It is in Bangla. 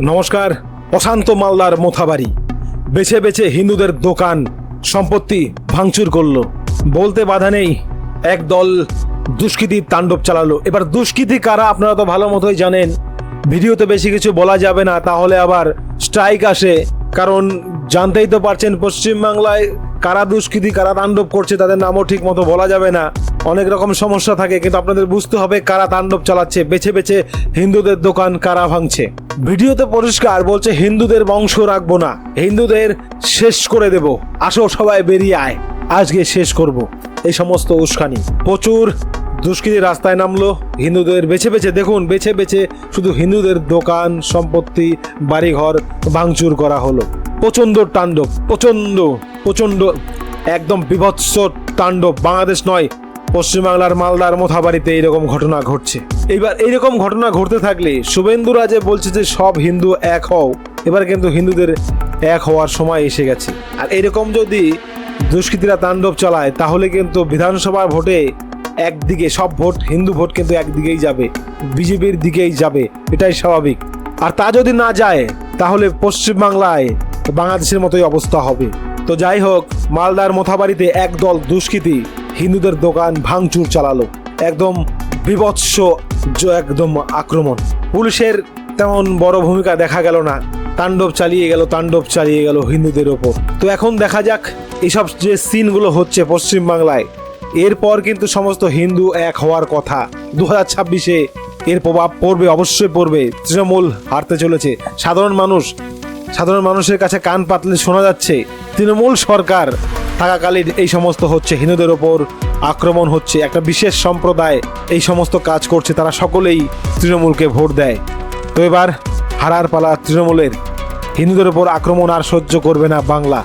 নমস্কার, অশান্ত মালদার মোথাবাড়ি। বেছে বেছে হিন্দুদের দোকান সম্পত্তি ভাঙচুর করল। বলতে বাধা নেই, এক দল দুষ্কৃতির তাণ্ডব চালালো। এবার দুষ্কৃতি কারা আপনারা তো ভালো মতোই জানেন। ভিডিওতে বেশি কিছু বলা যাবে না, তাহলে আবার স্ট্রাইক আসে। কারণ জানতেই তো পারছেন, পশ্চিমবাংলায় কারা দুষ্কৃতি, কারা তাণ্ডব করছে, তাদের নামও ঠিক মতো বলা যাবে না। অনেক রকম সমস্যা থাকে, কিন্তু আপনাদের বুঝতে হবে কারা তাণ্ডব চালাচ্ছে। বেছে বেছে হিন্দুদের দোকান কারা ভাঙছে। ভিডিওতে পরিষ্কার বলছে, হিন্দুদের বংশ রাখব না, হিন্দুদের শেষ করে দেব। আসো সবাই বেরিয়ে আয়, আজকে শেষ করব। এই সমস্ত উস্কানি। প্রচুর দুষ্কৃতী রাস্তায় নামলো, হিন্দুদের বেছে বেছে, দেখুন, বেছে বেছে শুধু হিন্দুদের দোকান, সম্পত্তি, বাড়িঘর ভাঙচুর করা হলো। প্রচণ্ড তাণ্ডব, প্রচণ্ড প্রচণ্ড, একদম বিভৎস তাণ্ডব। বাংলাদেশ নয় পশ্চিমবাংলার মালদার মোথাবাড়িতে এইরকম ঘটনা ঘটছে। এইবার এইরকম ঘটনা ঘটতে থাকলে শুভেন্দুরা যে বলছে যে সব হিন্দু এক হও। এবার কিন্তু হিন্দুদের এক হওয়ার সময় এসে গেছে। আর এরকম যদি দুষ্কৃতীরা তাণ্ডব চালায়, তাহলে কিন্তু বিধানসভা ভোটে একদিকে সব ভোট, হিন্দু ভোট কিন্তু একদিকেই যাবে। বিজেপির দিকেই যাবে। এটাই স্বাভাবিক। আর তা যদি না যায়, তাহলে পশ্চিমবাংলায় বাংলাদেশের মতোই অবস্থা হবে। তো যাই হোক, মালদার মোথাবাড়িতে একদল দুষ্কৃতী হিন্দুদের দোকান ভাঙচুর চালালো। একদম বিভৎস একদম আক্রমণ। পুলিশের তেমন বড় ভূমিকা দেখা গেল না। তাণ্ডব চালিয়ে গেল, তাণ্ডব চালিয়ে গেল হিন্দুদের ওপর। তো এখন দেখা যাক এইসব যে সিনগুলো হচ্ছে পশ্চিমবাংলায় এরপর কিন্তু সমস্ত হিন্দু এক হওয়ার কথা। দু হাজার ছাব্বিশে এর প্রভাব পড়বে, অবশ্যই পড়বে। তৃণমূল হারতে চলেছে। সাধারণ মানুষ, সাধারণ মানুষের কাছে কান পাতলে শোনা যাচ্ছে, তৃণমূল সরকার থাকাকালীন এই সমস্ত হচ্ছে হিন্দুদের ওপর আক্রমণ হচ্ছে। একটা বিশেষ সম্প্রদায় এই সমস্ত কাজ করছে, তারা সকলেই তৃণমূলকে ভোট দেয়। তো এবার হারার পালা তৃণমূলের হিন্দুদের ওপর আক্রমণ আর সহ্য করবে না বাংলা।